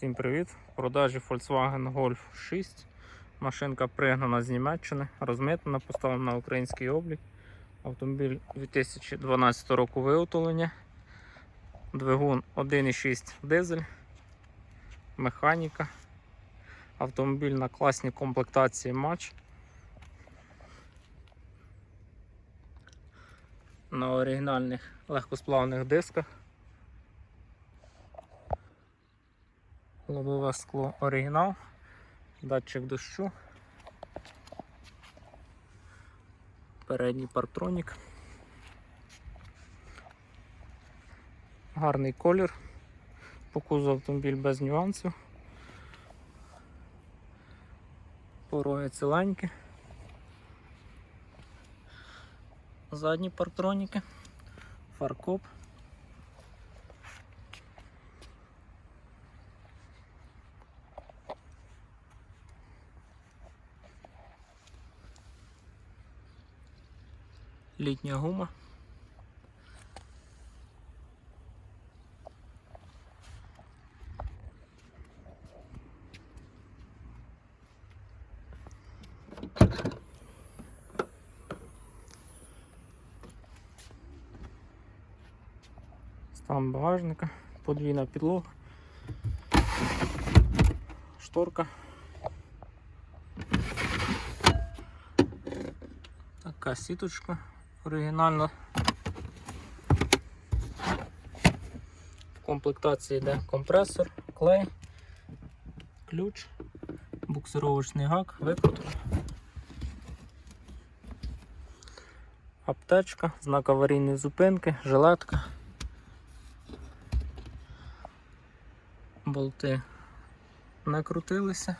Всім привіт! В продажі Volkswagen Golf 6. Машинка пригнана з Німеччини, розмитнена, поставлена на український облік. Автомобіль 2012 року виготовлення. Двигун 1,6 дизель, механіка. Автомобіль на класній комплектації матч. На оригінальних легкосплавних дисках. Лобове скло оригінал, датчик дощу, передній парктронік. Гарний колір, по кузову автомобіль без нюансів. Пороги ціленькі. Задні парктроніки, фаркоп. літня гума. Стан багажника, подвійна підлога, шторка. Така сіточка Оригінальна. В комплектації йде компресор, клей, ключ, буксировочний гак, викрутка, аптечка, знак аварійної зупинки, жилетка, болти накрутилися.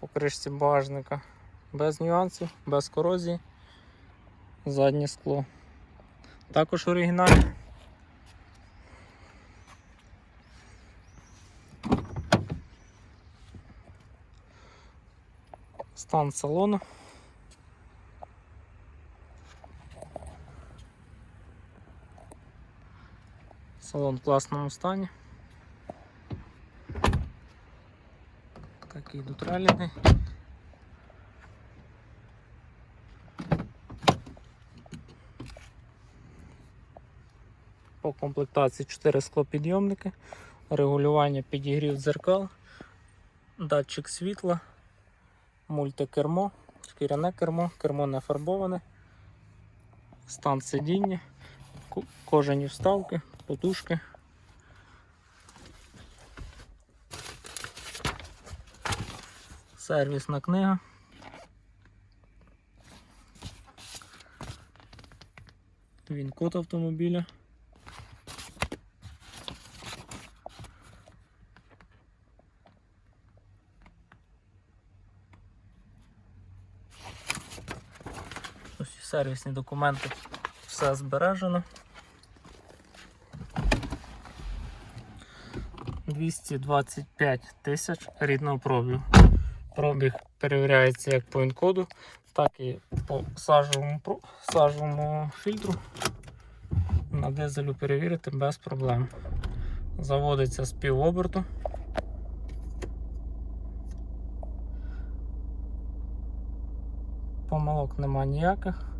По кришці багажника без нюансів, без корозії. Заднє скло. Також оригінальне. Стан салону. Салон в класному стані. Такий тут раліний. По комплектації 4 склопідйомники, регулювання підігрів дзеркал, датчик світла, мультикермо, шкіряне кермо, кермо не фарбоване, стан сидіння, ко- кожані вставки, подушки. Сервісна книга. Він код автомобіля. Сервісні документи, все збережено. 225 тисяч рідного пробігу. Пробіг перевіряється як по інкоду, так і по сажовому, сажовому фільтру. На дизелю перевірити без проблем. Заводиться з півоберту. Помилок нема ніяких.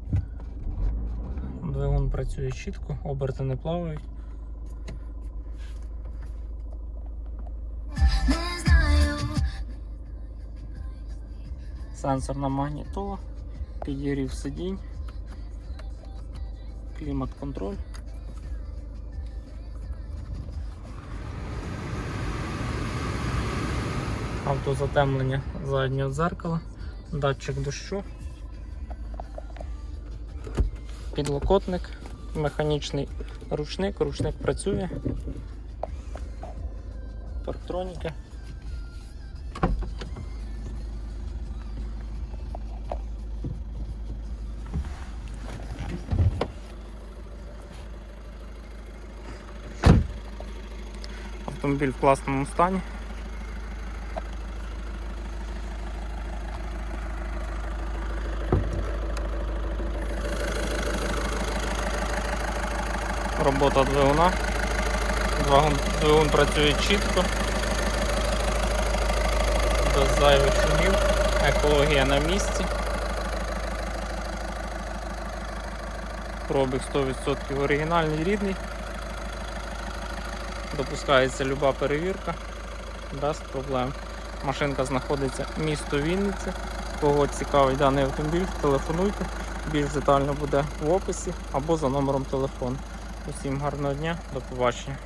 Двигун працює чітко, оберти не плавають. Сенсорна магнітола, підігрів сидінь, клімат-контроль. Автозатемлення заднього дзеркала, датчик дощу, підлокотник, механічний ручник, ручник працює, парктроніки. Автомобіль в класному стані. Робота двигуна, Двигун, працює чітко. Без зайвих шумів. Екологія на місці. Пробіг 100% оригінальний рідний. Допускається люба перевірка без проблем. Машинка знаходиться місто Вінниця. Кого цікавий даний автомобіль, телефонуйте. Більш детально буде в описі або за номером телефону. Усім гарного дня, до побачення.